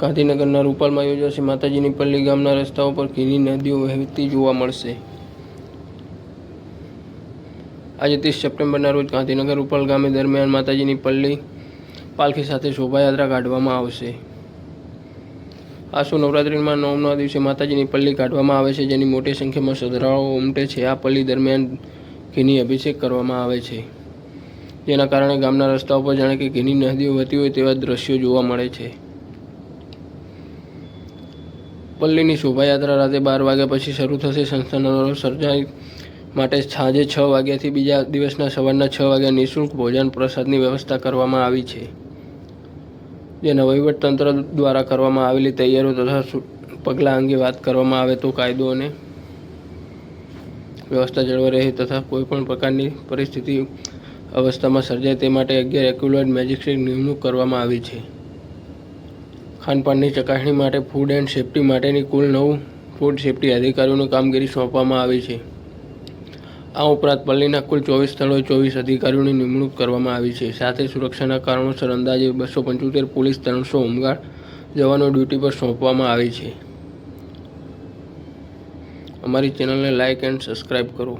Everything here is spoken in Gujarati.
ગાંધીનગરના રૂપાલમાં યોજાશે. માતાજીની પલ્લી ગામના રસ્તાઓ પર ઘીની નદીઓ વહેતી જોવા મળશે. આજે ત્રીસ સપ્ટેમ્બરના રોજ ગાંધીનગર રૂપાલ ગામે દરમિયાન માતાજીની પલ્લી પાલખી સાથે શોભાયાત્રા કાઢવામાં આવશે. આસો નવરાત્રિમાં નવમના દિવસે માતાજીની પલ્લી કાઢવામાં આવે છે, જેની મોટી સંખ્યામાં શ્રદ્ધાળુઓ ઉમટે છે. આ પલ્લી દરમિયાન ઘીની અભિષેક કરવામાં આવે છે, જેના કારણે ગામના રસ્તાઓ પર જાણે કે ઘીની નદીઓ વહેતી હોય તેવા દ્રશ્યો જોવા મળે છે. પલ્લીની શોભાયાત્રા રાતે બાર વાગ્યા પછી શરૂ થશે. સંસ્થાનો સર્જાઈ માટે સાંજે છ વાગ્યાથી બીજા દિવસના સવારના છ વાગ્યા નિઃશુલ્ક ભોજન પ્રસાદની વ્યવસ્થા કરવામાં આવી છે. જેના વહીવટતંત્ર દ્વારા કરવામાં આવેલી તૈયારીઓ તથા પગલાં અંગે વાત કરવામાં આવે તો કાયદો અને વ્યવસ્થા જળવાઈ રહે તથા કોઈપણ પ્રકારની પરિસ્થિતિ અવસ્થામાં સર્જાય તે માટે અગિયાર એક્યુલેટ મેજિસ્ટ્રેટ નિમણૂક કરવામાં આવી છે. ખાનપાનની ચકાસણી માટે ફૂડ એન્ડ સેફ્ટી માટેની કુલ નવ ફૂડ સેફટી અધિકારીઓની કામગીરી સોંપવામાં આવી છે. આ ઉપરાંત પલ્લીના કુલ ચોવીસ સ્થળોએ ચોવીસ અધિકારીઓની નિમણૂક કરવામાં આવી છે. સાથે સુરક્ષાના કારણોસર અંદાજે બસો પંચોતેર પોલીસ, ત્રણસો હોમગાર્ડ જવાનો ડ્યુટી પર સોંપવામાં આવી છે. અમારી ચેનલને લાઇક એન્ડ સબસ્ક્રાઈબ કરો.